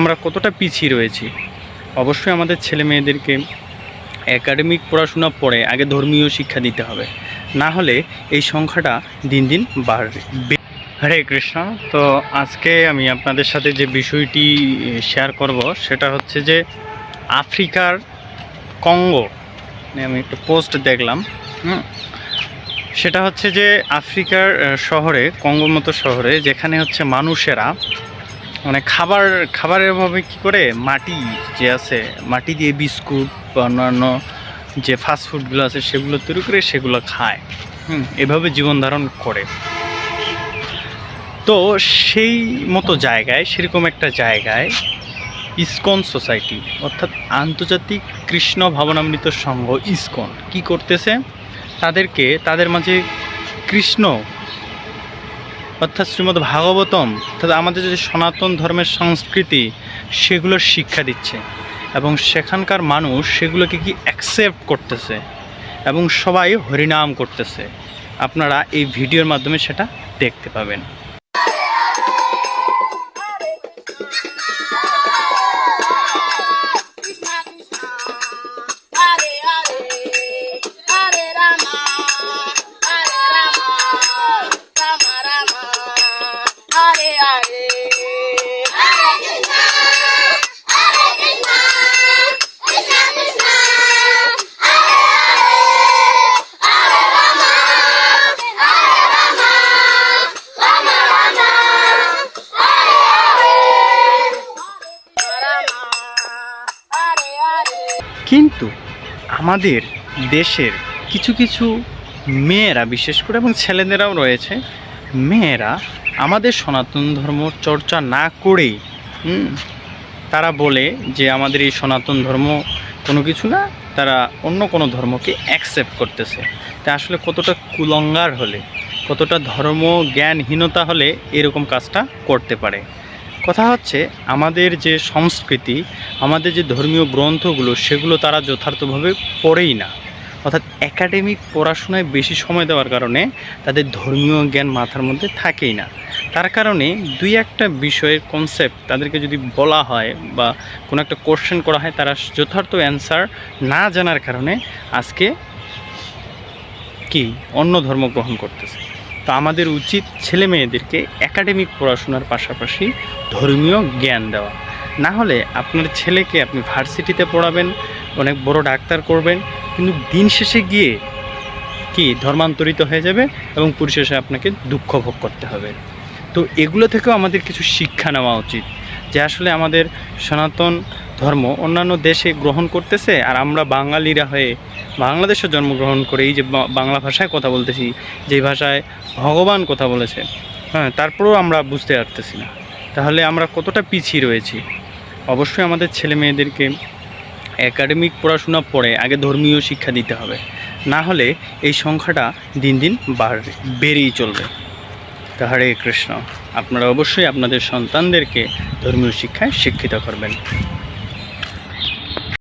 আমরা কতটা পিছিয়ে রয়েছি? অবশ্যই আমাদের ছেলে মেয়েদেরকে একাডেমিক পড়াশোনা পড়ে আগে ধর্মীয় শিক্ষা দিতে হবে। না হলে এই সংখ্যাটা দিন দিন বাড়বে। হরে কৃষ্ণ, তো আজকে আমি আপনাদের সাথে যে বিষয়টি শেয়ার করব, সেটা হচ্ছে যে আফ্রিকার কঙ্গো আমি একটা পোস্ট দেখলাম সেটা হচ্ছে যে আফ্রিকার শহরে, কঙ্গোর মতো শহরে, যেখানে হচ্ছে মানুষেরা মানে খাবার, খাবারের অভাবে কী করে মাটি যে আছে, মাটি দিয়ে বিস্কুট বা অন্যান্য যে ফাস্ট ফুডগুলো আছে সেগুলো তৈরি করে সেগুলো খায়। হুম, এভাবে জীবন ধারণ করে। তো সেই মতো জায়গায়, সেরকম একটা জায়গায় ইসকন সোসাইটি, অর্থাৎ আন্তর্জাতিক কৃষ্ণ ভাবনামৃত সংঘ ইসকন কি করতেছে? তাদেরকে, তাদের মাঝে কৃষ্ণ অর্থাৎ শ্রীমদ্ ভাগবতম অর্থাৎ আমাদের যে সনাতন ধর্মের সংস্কৃতি সেগুলোর শিক্ষা দিচ্ছে। এবং সেখানকার মানুষ সেগুলোকে কি অ্যাকসেপ্ট করতেছে? এবং সবাই হরিনাম করতেছে। আপনারা এই ভিডিওর মাধ্যমে সেটা দেখতে পাবেন। কিন্তু আমাদের দেশের কিছু কিছু মেয়েরা বিশেষ করে এবং ছেলেদেরাও রয়েছে মেয়েরা আমাদের সনাতন ধর্ম চর্চা না করেই তারা বলে যে আমাদের এই সনাতন ধর্ম কোনো কিছু না, তারা অন্য কোনো ধর্মকে অ্যাকসেপ্ট করতেছে। তা আসলে কতটা কুলঙ্গার হলে, কতটা ধর্ম জ্ঞানহীনতা হলে এরকম কাজটা করতে পারে? কথা হচ্ছে আমাদের যে সংস্কৃতি, আমাদের যে ধর্মীয় গ্রন্থগুলো, সেগুলো তারা যথার্থভাবে পড়েই না। অর্থাৎ একাডেমিক পড়াশোনায় বেশি সময় দেওয়ার কারণে তাদের ধর্মীয় জ্ঞান মাথার মধ্যে থাকেই না। তার কারণে দুই একটা বিষয়ের কনসেপ্ট তাদেরকে যদি বলা হয় বা কোনো একটা কোশ্চেন করা হয়, তারা যথার্থ অ্যান্সার না জানার কারণে আজকে কি অন্য ধর্ম গ্রহণ করতেছে। তো আমাদের উচিত ছেলে মেয়েদেরকে একাডেমিক পড়াশোনার পাশাপাশি ধর্মীয় জ্ঞান দেওয়া। না হলে আপনার ছেলেকে আপনি ভার্সিটিতে পড়াবেন, অনেক বড় ডাক্তার করবেন কিন্তু দিন শেষে গিয়ে কি ধর্মান্তরিত হয়ে যাবে এবং পরিশেষে আপনাকে দুঃখ ভোগ করতে হবে। তো এগুলো থেকেও আমাদের কিছু শিক্ষা নেওয়া উচিত যে আসলে আমাদের সনাতন ধর্ম অন্যান্য দেশে গ্রহণ করতেছে আর আমরা বাঙালিরা হয়ে বাংলাদেশে জন্মগ্রহণ করে এই যে বাংলা ভাষায় কথা বলতেছি যেই ভাষায় ভগবান কথা বলেছে হ্যাঁ তারপরেও আমরা বুঝতে পারতেছি না। তাহলে আমরা কতটা পিছিয়ে রয়েছি? অবশ্যই আমাদের ছেলে মেয়েদেরকে একাডেমিক পড়াশোনা পড়ে আগে ধর্মীয় শিক্ষা দিতে হবে। না হলে এই সংখ্যাটা দিন দিন বাড়বে বেড়েই চলবে। তা হরে কৃষ্ণ। আপনারা অবশ্যই আপনাদের সন্তানদেরকে ধর্মীয় শিক্ষায় শিক্ষিত করবেন।